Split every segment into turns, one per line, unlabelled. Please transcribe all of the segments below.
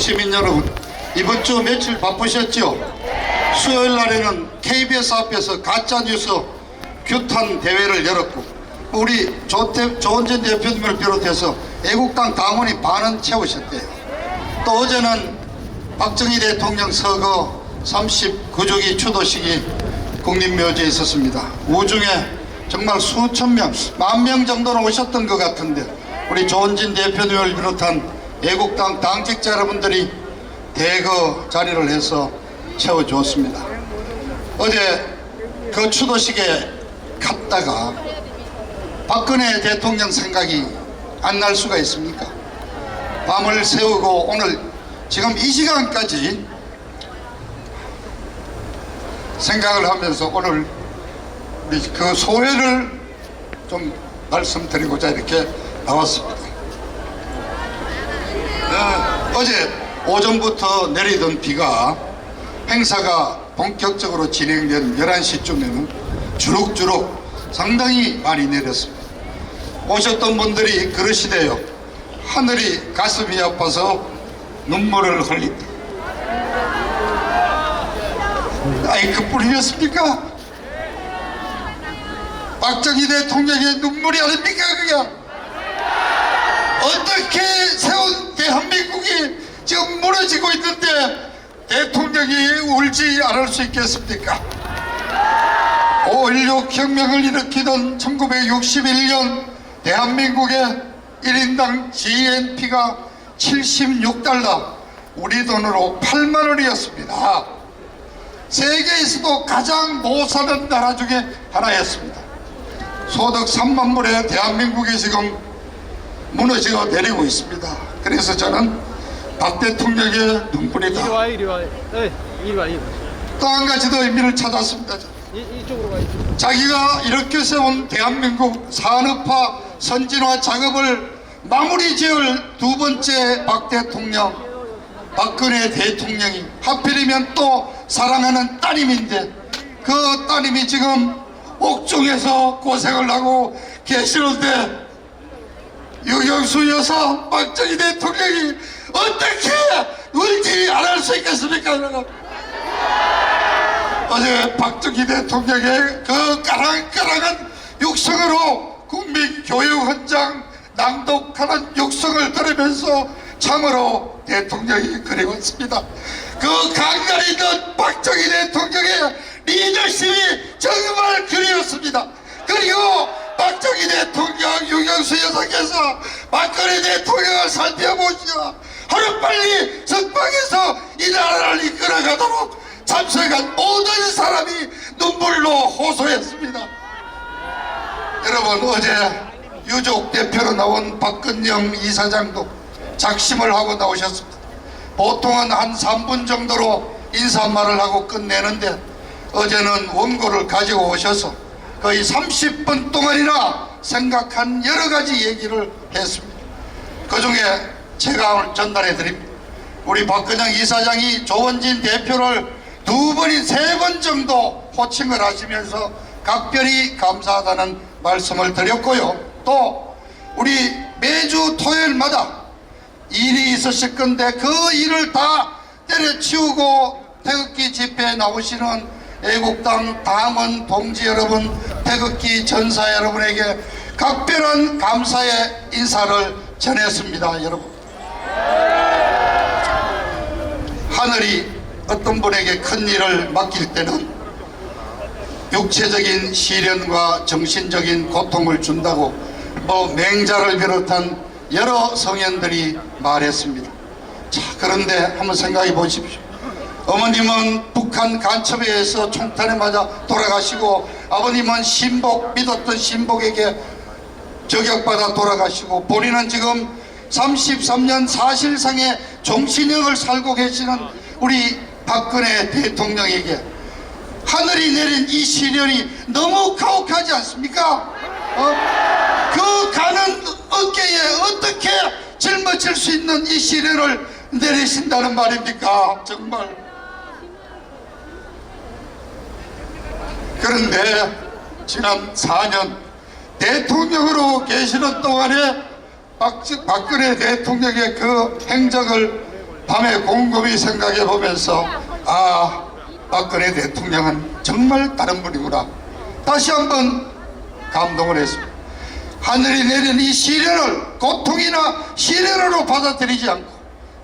시민 여러분, 이번 주 며칠 바쁘셨죠? 수요일 날에는 KBS 앞에서 가짜뉴스 규탄 대회를 열었고, 우리 조원진 대표님을 비롯해서 애국당 당원이 반은 채우셨대요. 또 어제는 박정희 대통령 서거 39주기 추도식이 국립묘지에 있었습니다. 우중에 정말 수천 명, 만 명 정도는 오셨던 것 같은데 우리 조원진 대표님을 비롯한 애국당 당직자 여러분들이 대거 자리를 해서 채워주었습니다. 어제 그 추도식에 갔다가 박근혜 대통령 생각이 안 날 수가 있습니까? 밤을 새우고 오늘 지금 이 시간까지 생각을 하면서 오늘 우리 그 소회를 좀 말씀드리고자 이렇게 나왔습니다. 어, 어제 오전부터 내리던 비가 행사가 본격적으로 진행된 11시쯤에는 주룩주룩 상당히 많이 내렸습니다. 오셨던 분들이 그러시대요. 하늘이 가슴이 아파서 눈물을 흘린다. 아이 그뿐이었습니까? 박정희 대통령의 눈물이 아닙니까 그게? 어떻게 세운 대한민국이 지금 무너지고 있는데 대통령이 울지 않을 수 있겠습니까? 5.16 혁명을 일으키던 1961년 대한민국의 1인당 GNP가 76달러 우리 돈으로 8만 원이었습니다. 세계에서도 가장 못 사는 나라 중에 하나였습니다. 소득 3만 불의 대한민국이 지금 무너져 내리고 있습니다. 그래서 저는 박 대통령의
이리
눈물이다.
와 이리 와 에이 이리 와 이리
와또한 가지 더 의미를 찾았습니다.
이, 이쪽으로 와 이쪽
자기가 이렇게 세운 대한민국 산업화 선진화 작업을 마무리 지을 두 번째 박 대통령 박근혜 대통령이 하필이면 또 사랑하는 따님인데 그 따님이 지금 옥중에서 고생을 하고 계시는데 유경수 여사 박정희 대통령이 어떻게 울지 않을 수 있겠습니까 여러분? 어제 박정희 대통령의 그 까랑까랑한 육성으로 국민 교육 현장 낭독하는 육성을 들으면서 참으로 대통령이 그리웠습니다. 그 강간이 있는 박정희 대통령의 리더십이 정말 그리웠습니다. 그리고 박정희 대통령 유경수 여사께서 박근혜 대통령을 살펴보시어 하루빨리 석방해서 이 나라를 이끌어가도록 참석한 모든 사람이 눈물로 호소했습니다. 여러분 어제 유족 대표로 나온 박근영 이사장도 작심을 하고 나오셨습니다. 보통은 한 3분 정도로 인사말을 하고 끝내는데 어제는 원고를 가지고 오셔서 거의 30분 동안이나 생각한 여러 가지 얘기를 했습니다. 그 중에 제가 오늘 전달해 드립니다. 우리 박근영 이사장이 조원진 대표를 두 번이 세번 정도 호칭을 하시면서 각별히 감사하다는 말씀을 드렸고요. 또 우리 매주 토요일마다 일이 있으실 건데 그 일을 다 때려치우고 태극기 집회에 나오시는 애국당 당원 동지 여러분, 태극기 전사 여러분에게 각별한 감사의 인사를 전했습니다, 여러분. 하늘이 어떤 분에게 큰 일을 맡길 때는 육체적인 시련과 정신적인 고통을 준다고 뭐 맹자를 비롯한 여러 성현들이 말했습니다. 자, 그런데 한번 생각해 보십시오. 어머님은 북한 간첩에 의해서 총탄에 맞아 돌아가시고 아버님은 신복 믿었던 신복에게 저격받아 돌아가시고 본인은 지금 33년 사실상의 종신형을 살고 계시는 우리 박근혜 대통령에게 하늘이 내린 이 시련이 너무 가혹하지 않습니까? 어? 그 가는 어깨에 어떻게 짊어질 수 있는 이 시련을 내리신다는 말입니까? 정말. 그런데 지난 4년 대통령으로 계시는 동안에 박, 박근혜 대통령의 그 행적을 밤에 곰곰이 생각해 보면서 아 박근혜 대통령은 정말 다른 분이구나 다시 한번 감동을 했습니다. 하늘이 내린 이 시련을 고통이나 시련으로 받아들이지 않고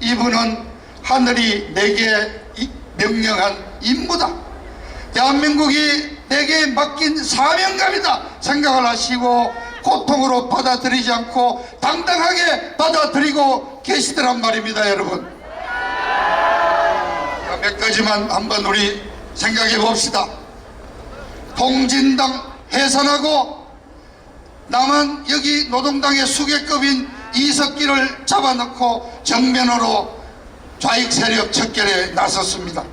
이분은 하늘이 내게 이- 명령한 임무다. 대한민국이 내게 맡긴 사명감이다 생각을 하시고 고통으로 받아들이지 않고 당당하게 받아들이고 계시더란 말입니다 여러분 자, 몇 가지만 한번 우리 생각해 봅시다 통진당 해산하고 남한 여기 노동당의 수계급인 이석기를 잡아놓고 정면으로 좌익 세력 척결에 나섰습니다.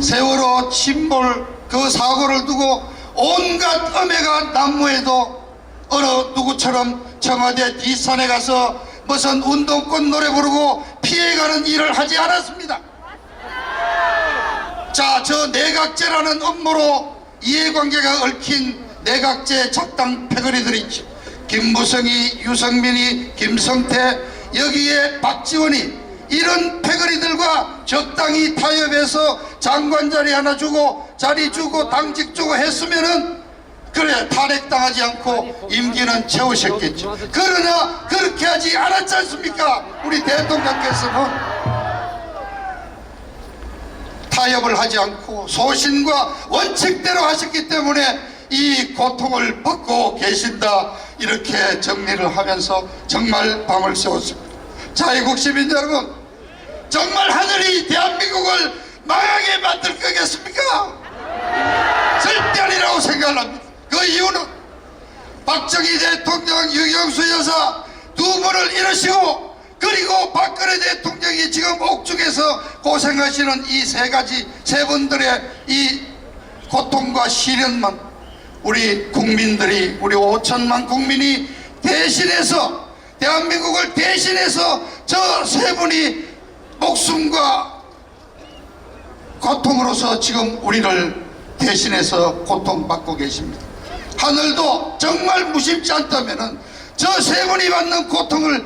세월호 침몰 그 사고를 두고 온갖 âm해가 난무해도 어느 누구처럼 청와대 뒷산에 가서 무슨 운동권 노래 부르고 피해가는 일을 하지 않았습니다. 자, 저 내각제라는 업무로 이해관계가 얽힌 내각제 작당 패거리들이 있죠. 김무성이, 유성민이, 김성태, 여기에 박지원이 이런 패거리들과 적당히 타협해서 장관 자리 하나 주고 자리 주고 당직 주고 했으면은 그래 탄핵당하지 않고 임기는 채우셨겠죠. 그러나 그렇게 하지 않았지 않습니까? 우리 대통령께서는 타협을 하지 않고 소신과 원칙대로 하셨기 때문에 이 고통을 벗고 계신다 이렇게 정리를 하면서 정말 밤을 새웠습니다 자유국 시민 여러분 정말 하늘이 대한민국을 망하게 만들 거겠습니까? 절대 아니라고 생각을 합니다 그 이유는 박정희 대통령 유경수 여사 두 분을 잃으시고 그리고 박근혜 대통령이 지금 옥중에서 고생하시는 이 세 가지 세 분들의 이 고통과 시련만 우리 국민들이 우리 5천만 국민이 대신해서 대한민국을 대신해서 저 세 분이 목숨과 고통으로서 지금 우리를 대신해서 고통받고 계십니다. 하늘도 정말 무심치 않다면은 저세 분이 받는 고통을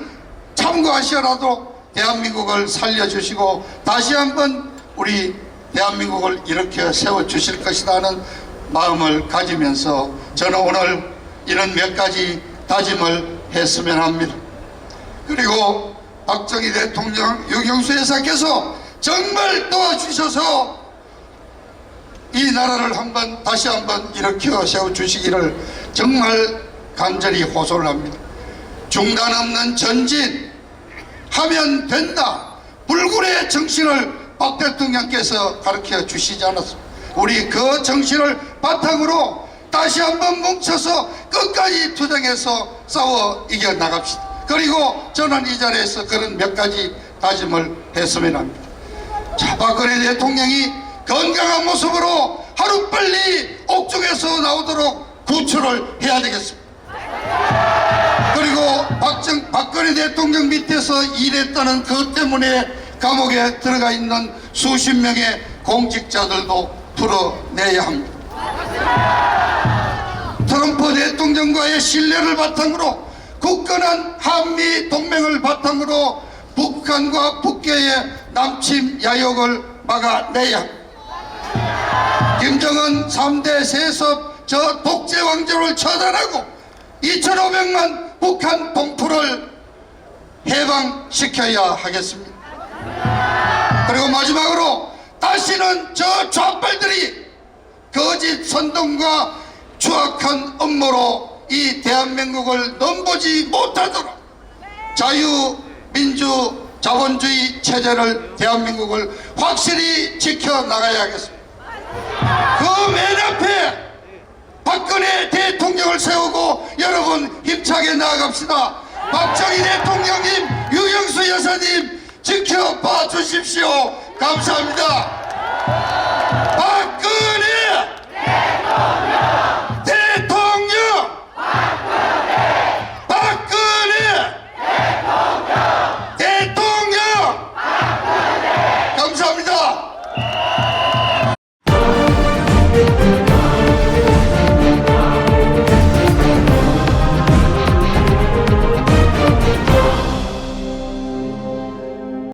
참고하시더라도 대한민국을 살려주시고 다시 한번 우리 대한민국을 일으켜 세워주실 것이다 하는 마음을 가지면서 저는 오늘 이런 몇 가지 다짐을 했으면 합니다. 그리고 박정희 대통령 유경수 여사께서 정말 도와주셔서 이 나라를 한번 다시 한번 일으켜 세워 주시기를 정말 간절히 호소를 합니다. 중단 없는 전진 하면 된다. 불굴의 정신을 박 대통령께서 가르쳐 주시지 않았습니다. 우리 그 정신을 바탕으로 다시 한번 뭉쳐서 끝까지 투쟁해서 싸워 이겨 나갑시다. 그리고 저는 이 자리에서 그런 몇 가지 다짐을 했으면 합니다. 자, 박근혜 대통령이 건강한 모습으로 하루빨리 옥중에서 나오도록 구출을 해야 되겠습니다. 그리고 박정, 박근혜 대통령 밑에서 일했다는 그 때문에 감옥에 들어가 있는 수십 명의 공직자들도 풀어내야 합니다. 트럼프 대통령과의 신뢰를 바탕으로 굳건한 한미 동맹을 바탕으로 북한과 북계의 남침 야욕을 막아내야. 김정은 3대 세습 저 독재 왕조를 처단하고 2,500만 북한 동포를 해방시켜야 하겠습니다. 그리고 마지막으로 다시는 저 좌빨들이 거짓 선동과 추악한 업무로 이 대한민국을 넘보지 못하도록 자유, 민주, 자본주의 체제를 대한민국을 확실히 지켜나가야 하겠습니다. 그 맨 앞에 박근혜 대통령을 세우고 여러분 힘차게 나아갑시다. 박정희 대통령님, 유영수 여사님 지켜봐 주십시오. 감사합니다.